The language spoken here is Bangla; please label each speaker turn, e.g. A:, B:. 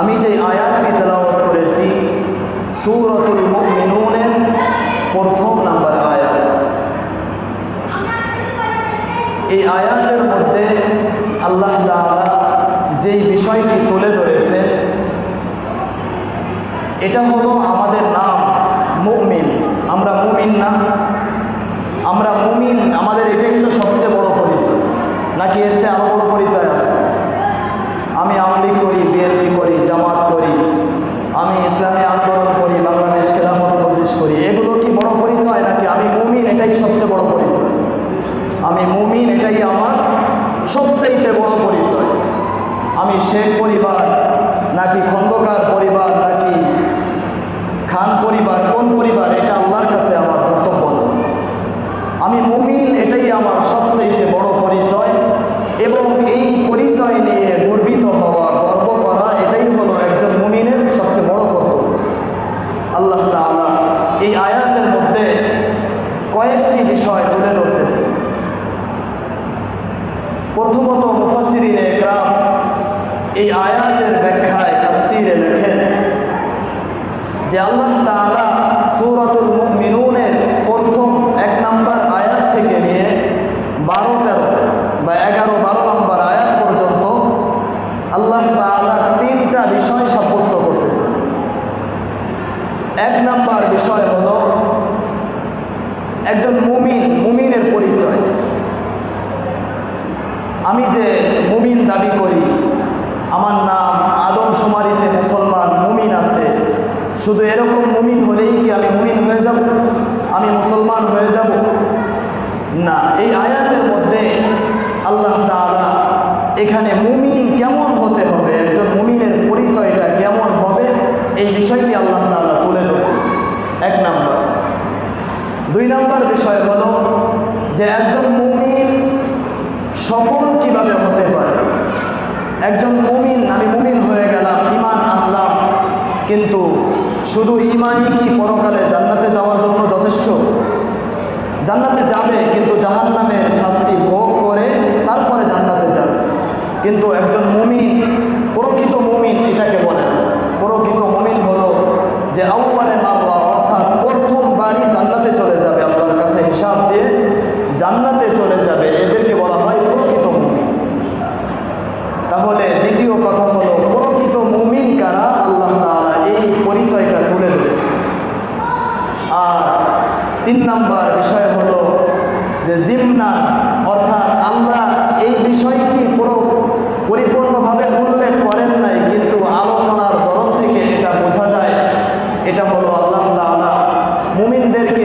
A: আমি যে আয়াতটি তেলাওয়াত করেছি, সৌরতুল মিনুনের প্রথম নাম্বার আয়াত। এই আয়াতের মধ্যে আল্লাহ তাআলা যেই বিষয়টি তুলে ধরেছেন, এটা হলো আমাদের নাম, মুমিন। আমরা মুমিন না। আমরা মুমিন, আমাদের এটাই তো এটাই সবচেয়ে বড় পরিচয়। আমি মুমিন এটাই আমার সবচাইতে বড় পরিচয়। আমি শেখ পরিবার, নাকি খন্দকার পরিবার, নাকি খান পরিবার, কোন পরিবার, এটা আল্লাহর কাছে আমার কর্তব্য না আমি মুমিন এটাই আমার সবচাইতে বড় পরিচয় এবং এই পরিচয় নিয়ে গর্বিত হওয়া গর্ব করা এটাই হলো একজন মুমিনের সবচেয়ে বড় কর্তব্য আল্লাহ তাআলা এই আয়াতের মধ্যে কয়েকটি বিষয় তুলে ধরতেছে। প্রথমত মুফাসিরিন একরাম এই আয়াতের ব্যাখ্যায় তফসিরে লেখেন যে আল্লাহ তাআলা সূরাতুল মুমিনুনের প্রথম এক নাম্বার আয়াত থেকে নিয়ে বারো তেরো বা এগারো বারো নম্বর আয়াত পর্যন্ত আল্লাহ তাআলা তিনটা বিষয় সাব্যস্ত করতেছে এক নাম্বার বিষয় হলো একজন মুমিন, মুমিনের পরিচয়। আমি যে মুমিন দাবি করি, আমার নাম আদম সুমারিতে মুসলমান মুমিন আছে। শুধু এরকম মুমিন হলেই কি আমি মুমিন হয়ে যাব? আমি মুসলমান হয়ে যাব? না, এই আয়াতের মধ্যে আল্লাহ তাআলা এখানে মুমিন কেমন হতে হবে, একজন মুমিনের পরিচয়টা কেমন হবে, এই বিষয়টি আল্লাহ তাআলা তুলে ধরতেছে। এক নাম্বার দুই নম্বর বিষয় হলো যে একজন মুমিন সফল কীভাবে হতে পারে? একজন মুমিন, আমি মুমিন হয়ে গেলাম ইমান আনলাম, কিন্তু শুধু ইমানই কি পরকালে জান্নাতে যাওয়ার জন্য যথেষ্ট? জান্নাতে যাবে, কিন্তু জাহান্নামের শাস্তি ভোগ করে তারপরে জান্নাতে যাবে। কিন্তু একজন মুমিন প্রকৃত মুমিন এটাকে বলে না। প্রকৃত মুমিন হলো যে আউ্বালে মারওয়া অর্থাৎ প্রথমবারই জান্নাতে চলে যাবে আল্লাহর কাছে হিসাব দিয়ে জান্নাতে চলে যাবে, এদেরকে বলা হয় প্রকৃত মুমিন। তাহলে দ্বিতীয় কথা হলো, প্রকৃত মুমিন কারা? আল্লাহ তাআলা এই পরিচয়টা তুলে ধরেছে। আর তিন নাম্বার বিষয় হলো যে জিমনান অর্থাৎ আল্লাহ এই বিষয়টি পুরো পরিপূর্ণভাবে উল্লেখ করেন নাই, কিন্তু আলোচনার ধরন থেকে এটা বোঝা যায়। এটা হলো আল্লাহ তাআলা মুমিনদেরকে